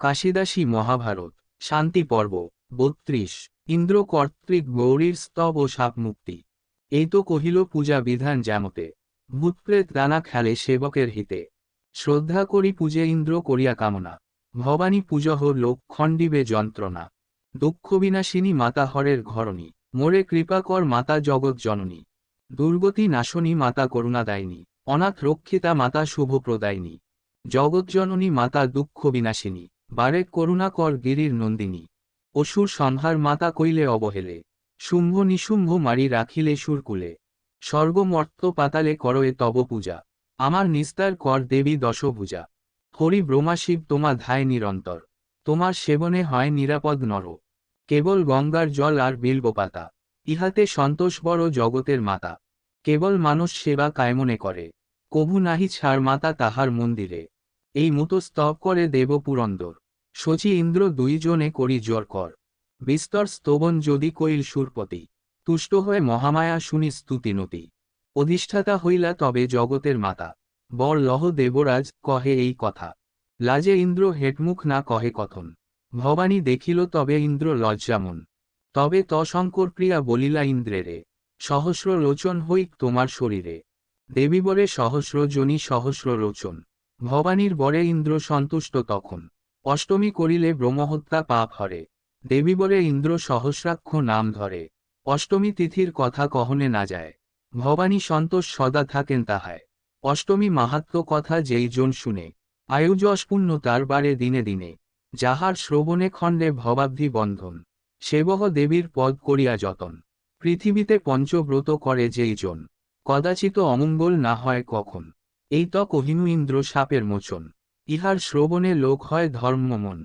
কাশিদাসী মহাভারত, শান্তি পর্ব, বত্রিশ, ইন্দ্র কর্তৃক গৌরীর স্তব ও সাপ মুক্তি। এই তো কহিল পূজা বিধান যেমতে ভূতপ্রেত দানা খেলে সেবকের হিতে। শ্রদ্ধা করি পূজে ইন্দ্র করিয়া কামনা, ভবানী পূজহ লোক খণ্ডিবে যন্ত্রণা। দুঃখ বিনাশিনী মাতা হরের ঘরণী, মোরে কৃপাকর মাতা জগৎ জননী। দুর্গতি নাশনী মাতা করুণাদায়িনী অনাথ রক্ষিতা মাতা শুভ শুভপ্রদায়িনী জগৎজননী মাতা দুঃখ বিনাশিনী। বারে করুণাকর গিরির নন্দিনী। অসুর সংহার মাতা কইলে অবহেলে। শুম্ভ নিশুম্ভ মারি রাখিলে সুরকুলে। স্বর্গমর্ত পাতালে করয়ে তব পূজা। আমার নিস্তার কর দেবী দশভূজা। হরি ব্রহ্মাশিব তোমা ধায় নিরন্তর। তোমার সেবনে হয় নিরাপদ নর। কেবল গঙ্গার জল আর বিল্ব পাতা ইহাতে সন্তোষ বড় জগতের মাতা। কেবল মানুষ সেবা কায়মনে করে। কভু নাহি ছাড় মাতা তাহার মন্দিরে। এই মতো স্তব করে দেব পুরন্দর শচী ইন্দ্র দুইজনে করি জ্বর কর। বিস্তর স্তবন যদি কইল সুরপতি, তুষ্ট হয়ে মহামায়া শুনি স্তুতি নতি। অধিষ্ঠাতা হইলা তবে জগতের মাতা। বর লহ দেবরাজ কহে এই কথা। লাজে ইন্দ্র হেটমুখ না কহে কথন। ভবানী দেখিল তবে ইন্দ্র লজ্জামন তবে তশঙ্কর প্রিয়া বলিলা ইন্দ্রেরে, সহস্র লোচন হইক তোমার শরীরে। দেবীবরে সহস্র জনী সহস্র লোচন ভবানীর বরে ইন্দ্র সন্তুষ্ট তখন। অষ্টমী করিলে ব্রহ্মহত্যা পাপ হরে। দেবীবরে ইন্দ্র সহস্রাক্ষ নাম ধরে। অষ্টমী তিথির কথা কহনে না যায়। ভবানী সন্তোষ সদা থাকেন তাহায়। অষ্টমী মাহাত্ম কথা যেই জন শুনে। আয়ুযশপূর্ণ তার বারে দিনে দিনে। যাহার শ্রবণে খণ্ডে ভবাব্ধি বন্ধন। সেবহ দেবীর পদ করিয়া যতন। পৃথিবীতে পঞ্চব্রত করে যেই জন। কদাচিত অমঙ্গল না হয় কখন। এই ত অভিনু ইন্দ্র সাপের মোচন। ইহার শ্রবণে লোক হয় ধর্মমন।